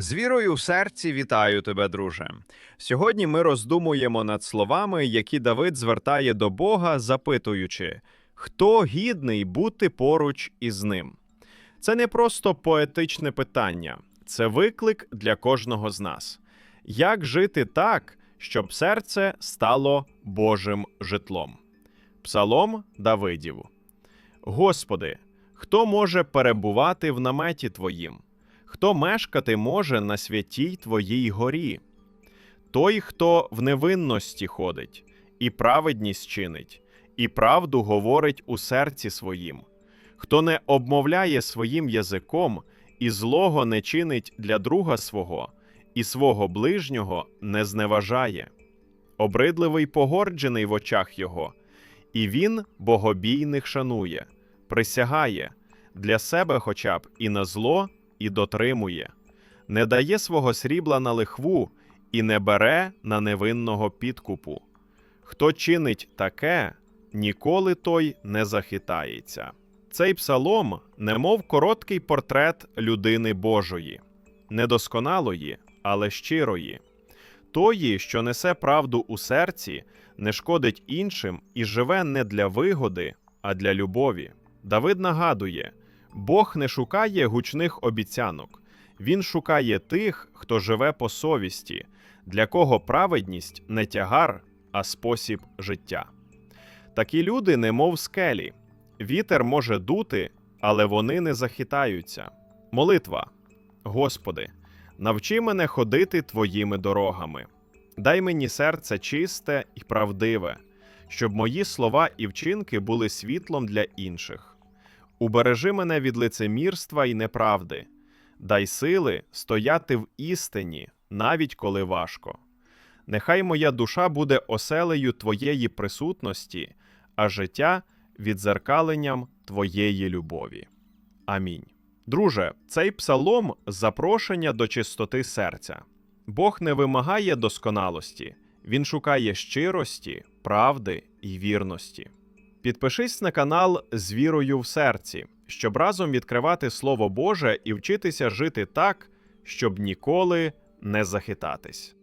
З вірою в серці вітаю тебе, друже. Сьогодні ми роздумуємо над словами, які Давид звертає до Бога, запитуючи, хто гідний бути поруч із ним. Це не просто поетичне питання, це виклик для кожного з нас. Як жити так, щоб серце стало Божим житлом? Псалом Давидів. Господи, хто може перебувати в наметі Твоїм? Хто мешкати може на святій Твоїй горі? Той, хто в невинності ходить, і праведність чинить, і правду говорить у серці своїм, хто не обмовляє своїм язиком, і злого не чинить для друга свого, і свого ближнього не зневажає. Обридливий погорджений в очах його, і він богобійних шанує, присягає для себе хоча б і на зло, і дотримує, не дає свого срібла на лихву і не бере на невинного підкупу. Хто чинить таке, ніколи той не захитається. Цей псалом немов короткий портрет людини Божої, недосконалої, але щирої, тої, що несе правду у серці, не шкодить іншим і живе не для вигоди, а для любові. Давид нагадує: Бог не шукає гучних обіцянок, Він шукає тих, хто живе по совісті, для кого праведність не тягар, а спосіб життя. Такі люди, немов скелі, вітер може дути, але вони не захитаються. Молитва. Господи, навчи мене ходити твоїми дорогами. Дай мені серце чисте і правдиве, щоб мої слова і вчинки були світлом для інших. Убережи мене від лицемірства і неправди, дай сили стояти в істині, навіть коли важко. Нехай моя душа буде оселею Твоєї присутності, а життя відзеркаленням Твоєї любові. Амінь. Друже, цей псалом запрошення до чистоти серця. Бог не вимагає досконалості, Він шукає щирості, правди і вірності. Підпишись на канал з вірою в серці, щоб разом відкривати Слово Боже і вчитися жити так, щоб ніколи не захитатись.